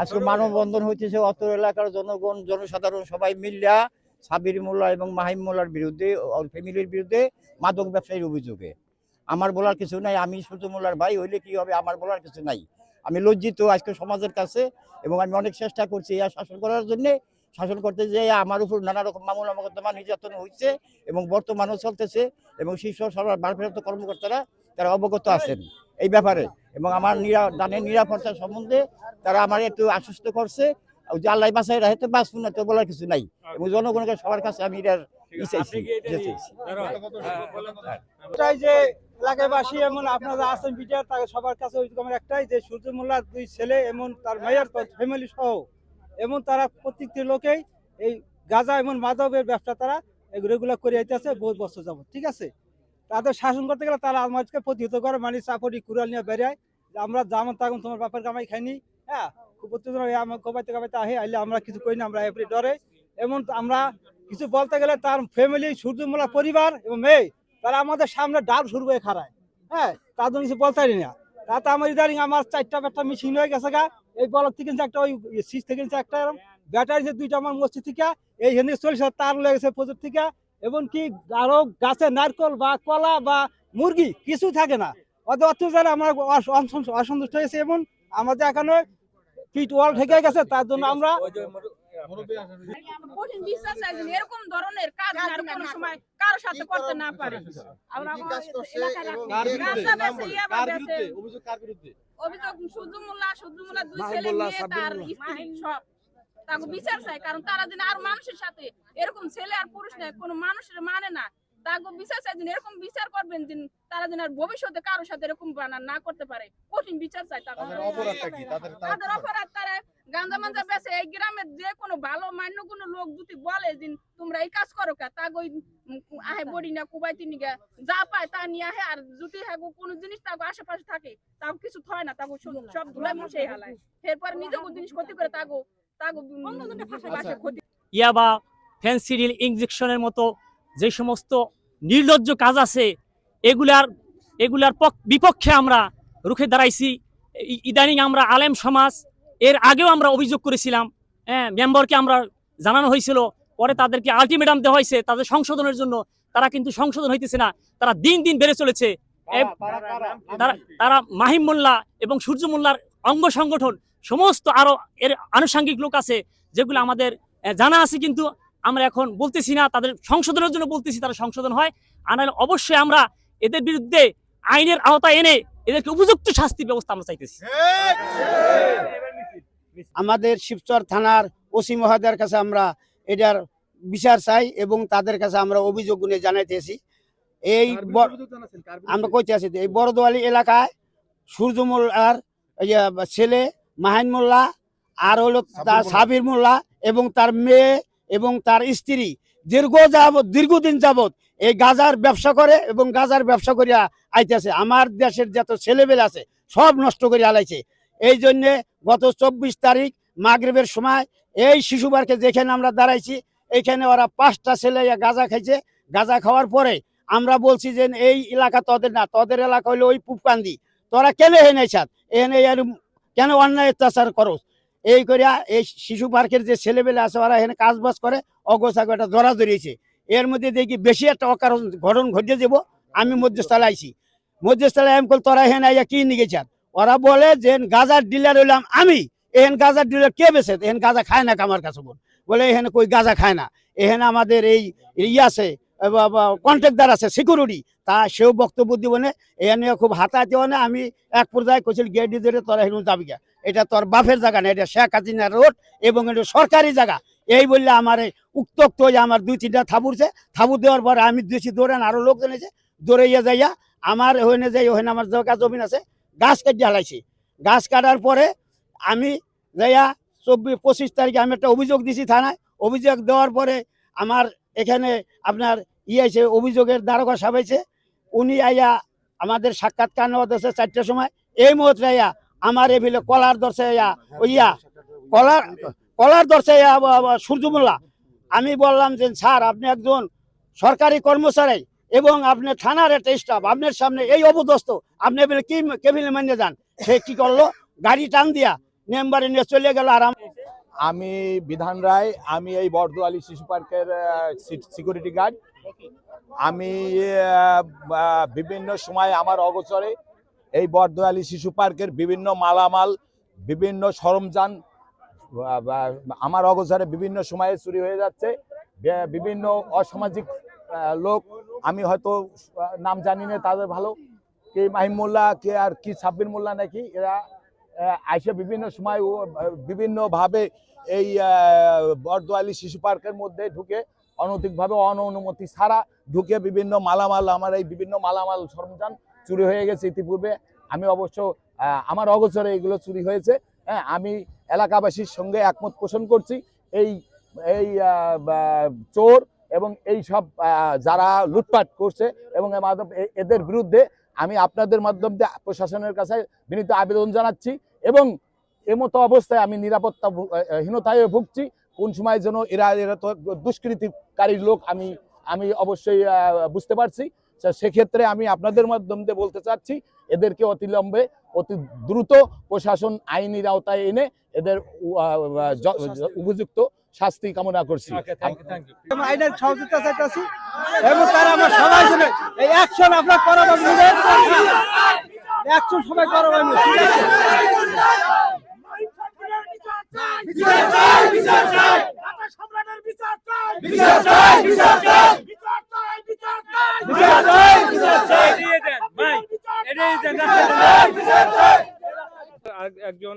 আজকে মানববন্ধন হইতেছে অত এলাকার জনগণ জনসাধারণ সবাই মিল্লা সাবির মোল্লা এবং মাহিম মোল্লার বিরুদ্ধে ওর ফ্যামিলির বিরুদ্ধে মাদক ব্যবসায়ীর অভিযোগে। আমার বলার কিছু নাই, আমি সূর্য মোল্লার ভাই, হইলে কি হবে আমার বলার কিছু নাই। আমি লজ্জিত আজকে সমাজের কাছে এবং আমি অনেক চেষ্টা করছি ইয়া শাসন করার জন্য। শাসন করতে যে আমার উপর নানা রকম মামলা মোকদ্দমা নির্যাতন হয়েছে এবং বর্তমানেও চলতেছে এবং শীর্ষ সরকার ভারপ্রাপ্ত কর্মকর্তারা তারা অবগত আছেন এই ব্যাপারে এবং আমার নিরা, দানের নিরাপত্তা সম্বন্ধে তারা আমার একটু আশ্বস্ত করছে। আল্লাহ বাসায় রাখতে বাঁচবো না তো বলার কিছু নাই। এবং জনগণকে সবার কাছে আমি এটার ই চাইছি। যে এলাকাবাসী এমন আপনারা আছেন বিটার তাকে সবার কাছে ওই রকমের একটাই যে সূর্য মোল্লার দুই ছেলে এমন তার মেয়ের ফ্যামিলি সহ এমন তারা প্রত্যেকটি লোকেই এই গাঁজা এমন মাদকের ব্যবসা তারা রেগুলার করে আইতেছে বহুত বছর যাবত ঠিক আছে? তাদের শাসন করতে গেলে তারা আমাদেরকে প্রতিহত করে মানে চাপড়ি কুড়াল নিয়ে বেড়ায় আমরা যেমন তখন তোমার বাপের কামাই খাইনি হ্যাঁ? হয়, কবাইতে কবাইতে আহে আইলে আমরা কিছু করি না আমরা এপরি ডরে এমন আমরা কিছু বলতে গেলে তার ফ্যামিলি সূর্যমোলা পরিবার এবং মেয়ে তারা আমাদের সামনে ডাল শুরু করে খারায়। হ্যাঁ তার জন্য কিছু বলতে পারি না। তাতে আমার ইদারিং আমার চারটা ব্যাটটা মেশিন হয়ে গেছে গা। এই বলক থেকে একটা ওই সিস থেকে একটা ব্যাটারি যে দুইটা আমার মসজিদ থেকে এই হেনে হাজার তার লেগেছে প্রচুর থেকে। এবং কি আরও গাছে নারকল বা কলা বা মুরগি কিছু থাকে না। অত্যাচারে আমার অসন্তুষ্ট হয়েছে এবং আমাদের এখানে ফিট ওয়াল ঠেকে গেছে তার জন্য আমরা কঠিন বিশ্বাস আছে এরকম ধরনের কাজ আর কোনো সময় কারোর সাথে করতে না পারে। আমরা এলাকায় রাখি। গাঁজা বেচে, ইয়াবা বেচে। অভিযোগ সুজু মোল্লা দুই ছেলে মেয়ে তার স্ত্রী সব। তাকে বিচার চাই কারণ তারা দিন আর মানুষের সাথে এরকম ছেলে আর পুরুষ নেই কোনো মানুষের মানে না। তাকে বিচার এরকম বিচার করবেন দিন তারা দিন আর ভবিষ্যতে কারোর সাথে এরকম বানা না করতে পারে। কঠিন বিচার চাই তাদের। অপরাধ তারা গাঁজা মাঞ্জা বেছে এই গ্রামের যে কোনো ভালো মান্য কোনো লোক যদি বলে যে তোমরা এই কাজ করো কা তা আহে বড়ি না কুবাইতে নিগে যা পায় তা নিয়ে আহে আর যদি হ্যাঁ কোনো জিনিস তাকে আশেপাশে থাকে তাও কিছু থয় না তাকে সব- সব ধুলাই মুছে হালায়। এরপর নিজেকে জিনিস ক্ষতি করে তাগো তাগো বাসে ক্ষতি ইয়াবা ফেন্সিডিল ইঞ্জেকশনের মতো যে সমস্ত নির্লজ্জ কাজ আছে এগুলার এগুলার বিপক্ষে আমরা রুখে দাঁড়াইছি। ইদানিং আমরা আলেম সমাজ এর আগেও আমরা অভিযোগ করেছিলাম হ্যাঁ মেম্বারকে আমরা জানানো হয়েছিল পরে তাদেরকে আলটিমেটাম দেওয়া হয়েছে তাদের সংশোধনের জন্য। তারা কিন্তু সংশোধন হইতেছে না তারা দিন দিন বেড়ে চলেছে। তারা মাহিম মোল্লা এবং সূর্য মোল্লার অঙ্গ সংগঠন সমস্ত আরও এর আনুষঙ্গিক লোক আছে যেগুলো আমাদের জানা আছে কিন্তু আমরা এখন বলতেছি না তাদের সংশোধনের জন্য বলতেছি তারা সংশোধন হয়। আনালে অবশ্যই আমরা এদের বিরুদ্ধে আইনের আওতায় এনে এদেরকে উপযুক্ত শাস্তি ব্যবস্থা আমরা চাইতেছি। আমাদের শিবচর থানার ওসি মহোদয়ের কাছে আমরা এটার বিচার চাই এবং তাদের কাছে আমরা অভিযোগ গুনে জানাইতেছি। এই আমরা কইতে আছি যে এই বড়দোয়ালি এলাকায় সূর্য মোল্লার ছেলে মাহিন মোল্লা আর হলো তার সাবির মোল্লা এবং তার মেয়ে এবং তার স্ত্রী দীর্ঘ যাবত দীর্ঘদিন যাবৎ এই গাজার ব্যবসা করে এবং গাজার ব্যবসা করিয়া আইতেছে। আমার দেশের যত ছেলেবেল আছে, সব নষ্ট করে আলাইছে। এই জন্যে গত চব্বিশ তারিখ মাগরিবের সময় এই শিশুবারকে যেখানে আমরা দাঁড়াইছি এইখানে ওরা পাঁচটা ছেলে গাঁজা খাইছে। গাঁজা খাওয়ার পরে আমরা বলছি যে, এই এলাকা তোদের না, তোদের এলাকা হইল ওই পুপকান্দি। তোরা কেন এনে এনে কেন অন্যায় অত্যাচার করো এই করিয়া এই শিশু পার্কের যে ছেলেবেলে আছে, ওরা এখানে কাজ বাজ করে, অগোছাগো একটা ধরা ধরিয়েছে। এর মধ্যে দেখি বেশি একটা অকারণ ঘটন ঘটে যাব, আমি মধ্যস্থলে আইছি। মধ্যস্থলে আমি কল তোরা এখানে আইয়া কি নিয়ে চান ওরা বলে, যে গাজার ডিলার হইলাম আমি। এহেন গাজার ডিলার কে বেছে? এহেন গাজা খায় না আমার কাছে বল বলে, এখানে কই গাজা খায় না? এখানে আমাদের এই ই আছে কন্ট্রাক্টদার আছে সিকিউরিটি তা সেও বক্তব্য দিব না এখানে খুব হাতাহাতি হয় না আমি এক পর্যায়ে কইছিল, গেট ধরে তোরা হেন যাবি এটা তোর বাপের জায়গা না, এটা শেখ হাসিনা রোড এবং এটা সরকারি জায়গা। এই বললে আমার এই উত্তক্ত হয়ে আমার দুই তিনটা থাবুরছে থাবুর দেওয়ার পরে আমি দিয়েছি দৌড়ান আরও লোকজন এসে দৌড়াইয়া যাইয়া আমার ওখানে যাই ওখানে আমার জায়গা জমিন আছে, গাছ কেটে হালাইছি। গাছ কাটার পরে আমি যাইয়া চব্বিশ, পঁচিশ তারিখে আমি একটা অভিযোগ দিছি থানায়। অভিযোগ দেওয়ার পরে আমার এখানে আপনার ইয়ে আছে অভিযোগের দ্বারকা সাবাইছে উনি আইয়া আমাদের সাক্ষাৎকার নেওয়া দশে চারটের সময়। এই মুহূর্তে ইয়া আমার এভিলে কলার দর্শে ইয়া ইয়া, কলার কলার দর্শে ব- ব- আমি বললাম যে, স্যার, আপনি একজন সরকারি কর্মচারী এবং আপনি থানার একটা স্টাফ আপনার সামনে এই অবদস্ত আপনি বলে কি কেবিনে মানিয়ে যান? সে কি করল? গাড়ি টান দিয়া মেম্বারে নিয়ে চলে গেল আর আমি বিধান রায়, আমি এই বর্দোয়ালি শিশু পার্কের সিকিউরিটি গার্ড আমি বিভিন্ন সময় আমার অগোচরে এই বর্দোয়ালি শিশু পার্কের বিভিন্ন মালামাল, বিভিন্ন সরঞ্জাম আমার অগোচরে বিভিন্ন সময়ে চুরি হয়ে যাচ্ছে। বিভিন্ন অসামাজিক লোক, আমি হয়তো নাম জানি না তাদের ভালো। কে মোল্লা কে আর কি সাব্বির মোল্লা নাকি, এরা আইসে বিভিন্ন সময় বিভিন্নভাবে এই বরদোয়ালি শিশু পার্কের মধ্যে ঢুকে, অনৈতিকভাবে অন অননুমতি ছাড়া ঢুকে বিভিন্ন মালামাল, আমার এই বিভিন্ন মালামাল সরঞ্জাম চুরি হয়ে গেছে ইতিপূর্বে। আমি অবশ্য আমার অগোচরে এগুলো চুরি হয়েছে। হ্যাঁ আমি এলাকাবাসীর সঙ্গে একমত পোষণ করছি। এই এই চোর এবং এই সব যারা লুটপাট করছে এবং এদের বিরুদ্ধে আমি আপনাদের মাধ্যম দিয়ে প্রশাসনের কাছে বিনীত আবেদন জানাচ্ছি এবং এমতো অবস্থায় আমি নিরাপত্তা হীনতায় ভুগছি। কোন সময় যেন এরা এরা তো দুষ্কৃতিকারী লোক, আমি আমি অবশ্যই বুঝতে পারছি। সেক্ষেত্রে আমি আপনাদের মাধ্যম দিয়ে বলতে চাচ্ছি এদেরকে অতিলম্বে অতি দ্রুত প্রশাসন আইনের আওতায় এনে এদের উপযুক্ত শাস্তি কামনা করছি। আইনের সহযোগিতা চাইতেছি। এবং তারা আমরা সবাই এই অ্যাকশন আপনার করাবার অ্যাকশন সবাই করাবার ঠিক আছে আর- একজন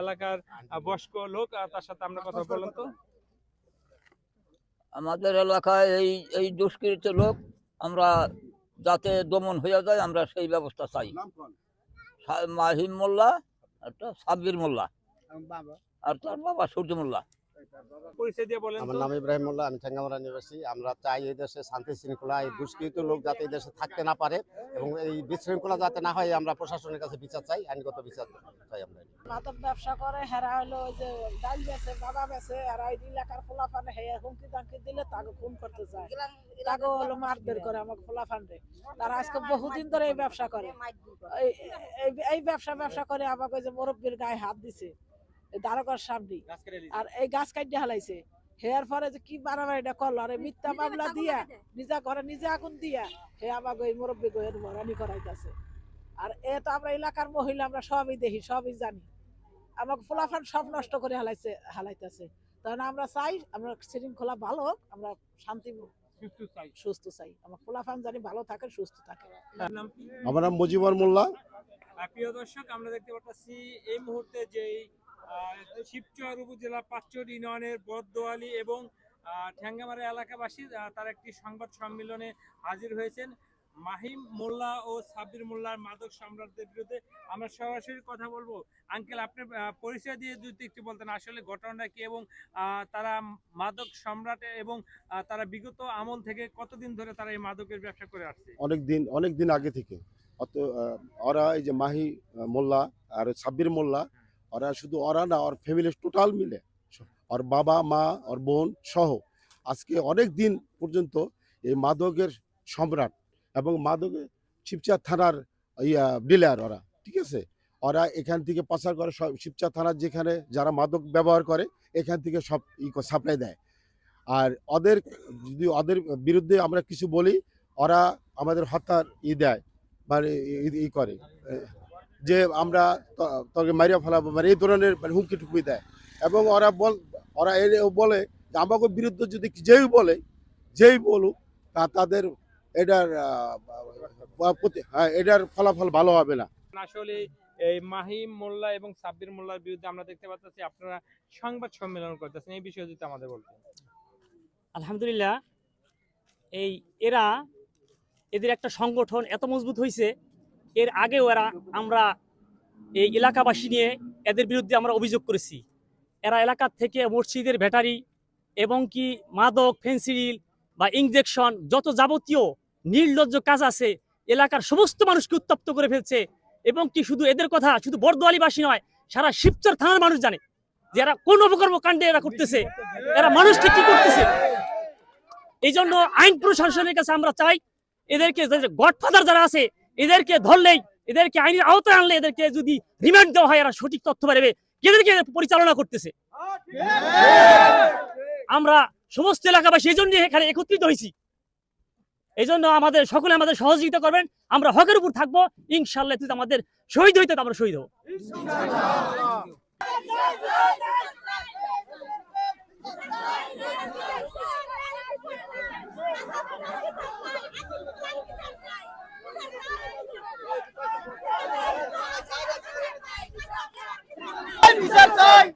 এলাকার বয়স্ক লোক তার সাথে আমরা কথা বললাম তো। আমাদের এলাকায় এই এই দুষ্কৃত লোক আমরা যাতে দমন হয়ে যায় আমরা সেই ব্যবস্থা চাই। মাহিম মোল্লা একটা সাব্বির মোল্লা আর তার বাবা সূর্য মোল্লা। পরিচয় দিয়ে বলেন আমার নাম ইব্রাহিম মোল্লা আমি ঠেঙ্গামারা নিবাসী আমরা চাই এই দেশে শান্তি শৃঙ্খলা এই দুষ্কৃত লোক যাতে এই দেশে থাকতে না পারে এবং এই বিশৃঙ্খলা যাতে না হয় আমরা প্রশাসনের কাছে বিচার চাই আইনগত বিচার চাই আমরা। মাদক ব্যবসা করে হেরা হলো যে ডাল বেছে বাবা ওই এলাকার ফোলাফান হে হুমকি দামকি দিলে তাকে খুন করতে চায়। তাকে হলো মারধর করে আমাকে ফোলাফান রে। তারা আজকে বহুদিন ধরে এই ব্যবসা করে। এই- ব্যবসা ব্যবসা করে আমাকে যে মুরব্বীর গায়ে হাত দিছে। দ্বারকার সামনে। আর এই গাছ কাটিয়ে হালাইছে। হেয়ার পরে যে কি বাড়াবাড়িটা করল আর এই মিথ্যা মামলা দিয়া নিজা ঘরে নিজে আগুন দিয়া হে আমাকে এই মুরব্বী গোয়ের মরানি করাইতেছে। আর এ তো আমরা এলাকার মহিলা আমরা সবই দেখি সবই জানি। আমাকে ফুলাফান সব নষ্ট করে হালাইছে হালাইতেছে। তখন আমরা চাই আমরা শৃঙ্খলা ভালো হোক আমরা শান্তি সুস্থ চাই। আমার ফুলাফান জানি ভালো থাকে সুস্থ থাকে। আমার নাম মুজিবর মোল্লা। প্রিয় দর্শক আমরা দেখতে পাচ্ছি এই মুহূর্তে যে শিবচর উপজেলা পাঁচচর ইউনিয়নের বদদোয়ালি এবং ঠ্যাঙ্গামারা এলাকাবাসী তার একটি সংবাদ সম্মেলনে হাজির হয়েছেন। মাহিম মোল্লা ও সাব্বির মোল্লার মাদক সম্রাটদের বিরুদ্ধে আমরা সরাসরি কথা বলব। আঙ্কেল আপনি পরিচয় দিয়ে যদি একটু বলতেন, আসলে ঘটনাটা কি এবং তারা মাদক সম্রাট এবং তারা বিগত আমল থেকে কতদিন ধরে তারা এই মাদকের ব্যবসা করে আসছে? অনেক দিন অনেক দিন আগে থেকে। অত ওরা এই যে মাহি মোল্লা আর সাব্বির মোল্লা ওরা শুধু ওরা না, ওর ফ্যামিলি টোটাল মিলে। ওর বাবা, মা, ওর বোন সহ আজকে অনেক দিন পর্যন্ত এই মাদকের সম্রাট এবং মাদকের শিবচা থানার ইয়া ডিলার ওরা, ঠিক আছে? ওরা এখান থেকে পাচার করে সব শিবচা থানার যেখানে যারা মাদক ব্যবহার করে, এখান থেকে সব ই সাপ্লাই দেয়। আর ওদের, যদি ওদের বিরুদ্ধে আমরা কিছু বলি, ওরা আমাদের হত্যার ই দেয় মানে ই- করে। যে আমরা তোকে মারিয়া ফেলাবো মানে এই ধরনের মানে হুমকি টুকি দেয়। এবং ওরা বল ওরা এ- বলে যে আমাকে বিরুদ্ধে যদি যেই বলে যেই বলুক তা তাদের এটার হ্যাঁ এটার ফলাফল ভালো হবে না। আসলে এই মাহিম মোল্লা এবং সাব্বির মোল্লার বিরুদ্ধে আমরা দেখতে পাচ্ছি আপনারা সংবাদ সম্মেলন করতেছেন এই বিষয়ে যদি আমাদের বলতেন। আলহামদুলিল্লাহ এই এরা এদের একটা সংগঠন এত মজবুত হয়েছে এর আগে এরা আমরা এই এলাকাবাসী নিয়ে এদের বিরুদ্ধে আমরা অভিযোগ করেছি। এরা এলাকার থেকে মসজিদের ব্যাটারি এবং কি মাদক, ফেন্সিডিল বা ইঞ্জেকশন যত যাবতীয় নির্লজ্জ কাজ আছে, এলাকার সমস্ত মানুষকে উত্তপ্ত করে ফেলছে এবং কি শুধু এদের কথা, শুধু বর্দোয়ালিবাসী নয়, সারা শিবচর থানার মানুষ জানে যে এরা কোন অপকর্ম কাণ্ডে এরা করতেছে, এরা মানুষকে কি করতেছে। এই জন্য আইন প্রশাসনের কাছে আমরা চাই এদেরকে গডফাদার যারা আছে এদেরকে ধরলেই, এদেরকে আইনের আওতায় আনলে এদেরকে যদি রিমান্ড দেওয়া হয়, এরা সঠিক তথ্য পারবে এদেরকে পরিচালনা করতেছে। আমরা সমস্ত এলাকাবাসী এই জন্য এখানে একত্রিত হয়েছি। এই জন্য আমাদের, সকলে আমাদের সহযোগিতা করবেন। আমরা হকের উপর থাকব। ইনশাল্লাহ আমাদের শহীদ হইতে আমরা শহীদ হব. বিচার চাই